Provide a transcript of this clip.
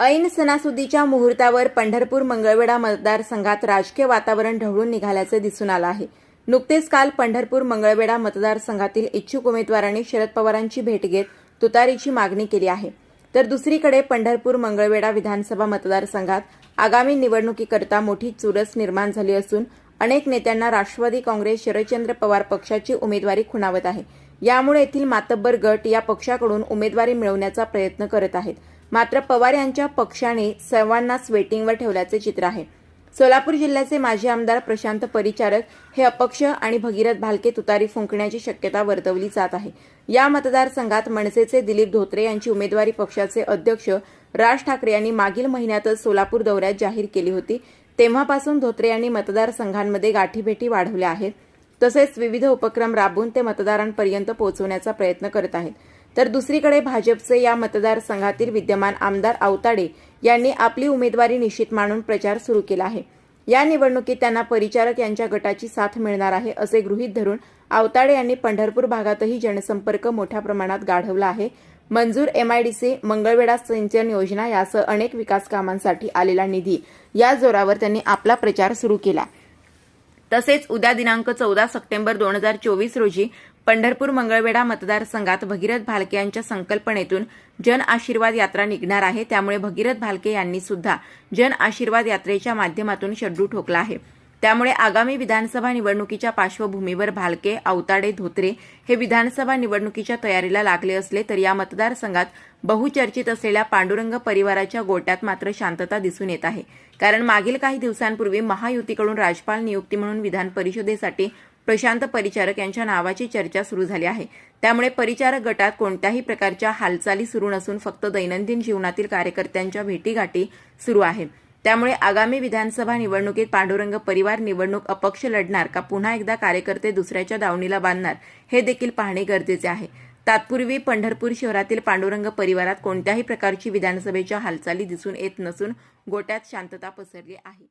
ऐन सणासुदीच्या मुहूर्तावर पंढरपूर मंगळवेढा मतदारसंघात राजकीय वातावरण ढवळून निघाल्याचे दिसून आलं आहे. नुकतेच काल पंढरपूर मंगळवेढा मतदारसंघातील इच्छुक उमेदवारांनी शरद पवारांची भेट घेत तुतारीची मागणी केली आहे. तर दुसरीकडे पंढरपूर मंगळवेढा विधानसभा मतदारसंघात आगामी निवडणुकीकरता मोठी चुरस निर्माण झाली असून अनेक नेत्यांना राष्ट्रवादी काँग्रेस शरदचंद्र पवार पक्षाची उमेदवारी खुणावत आहे. यामुळे येथील मातब्बर गट या पक्षाकडून उमेदवारी मिळवण्याचा प्रयत्न करत आहेत. मात्र पवार यांच्या पक्षाने सर्वांनाच वेटिंगवर ठेवल्याचे चित्र आहे. सोलापूर जिल्ह्याचे माजी आमदार प्रशांत परिचारक हे अपक्ष आणि भगीरथ भालके तुतारी फुंकण्याची शक्यता वर्तवली जात आहे. या मतदारसंघात मनसेचे दिलीप धोत्रे यांची उमेदवारी पक्षाचे अध्यक्ष राज ठाकरे यांनी मागील महिन्यातच सोलापूर दौऱ्यात जाहीर केली होती. तेव्हापासून धोत्रे यांनी मतदारसंघांमध्ये गाठीभेटी वाढवल्या आहेत. तसेच विविध उपक्रम राबवून ते मतदारांपर्यंत पोहोचवण्याचा प्रयत्न करत आहेत. तर दुसरीकडे भाजपचे या मतदारसंघातील विद्यमान आमदार आवताडे यांनी आपली उमेदवारी निश्चित मानून प्रचार सुरू केला आहे. या निवडणुकीत त्यांना परिचारक यांच्या गटाची साथ मिळणार आहे असे गृहीत धरून आवताडे यांनी पंढरपूर भागातही जनसंपर्क मोठ्या प्रमाणात गाढवला आहे. मंजूर एमआयडीसी मंगळवेढा सिंचन योजना यासह अनेक विकास कामांसाठी आलेला निधी या जोरावर त्यांनी आपला प्रचार सुरू केला. तसेच उद्या दिनांक चौदा सप्टेंबर दोन हजार चोवीस रोजी पंढरपूर मंगळवेढा मतदारसंघात भगीरथ भालके यांच्या संकल्पनेतून जन आशीर्वाद यात्रा निघणार आहे. त्यामुळे भगीरथ भालके यांनी सुद्धा जन आशीर्वाद यात्रेच्या माध्यमातून शड्डू ठोकला आहे. त्यामुळे आगामी विधानसभा निवडणुकीच्या पार्श्वभूमीवर भालके आवताडे धोत्रे हे विधानसभा निवडणुकीच्या तयारीला लागले असले तर या मतदारसंघात बहुचर्चित असलेल्या पांडुरंग परिवाराच्या गोट्यात मात्र शांतता दिसून येत आहे. कारण मागील काही दिवसांपूर्वी महायुतीकडून राजपाल नियुक्ती म्हणून विधान परिषदेसाठी प्रशांत परिचारक यांच्या नावाची चर्चा सुरू झाली आहे. त्यामुळे परिचारक गटात कोणत्याही प्रकारच्या हालचाली सुरू नसून फक्त दैनंदिन जीवनातील कार्यकर्त्यांच्या भेटीगाठी सुरू आहेत त्यामुळे आगामी विधानसभा निवडणुकीत पांडुरंग परिवार निवडणूक अपक्ष लढणार का पुन्हा एकदा कार्यकर्ते दुसऱ्याच्या दावणीला बांधणार हे देखील पाहणे गरजेचे आहे. तात्पूर्वी पंढरपूर शहरातील पांडुरंग परिवारात कोणत्याही प्रकारची विधानसभेच्या हालचाली दिसून येत नसून गोट्यात शांतता पसरली आहे.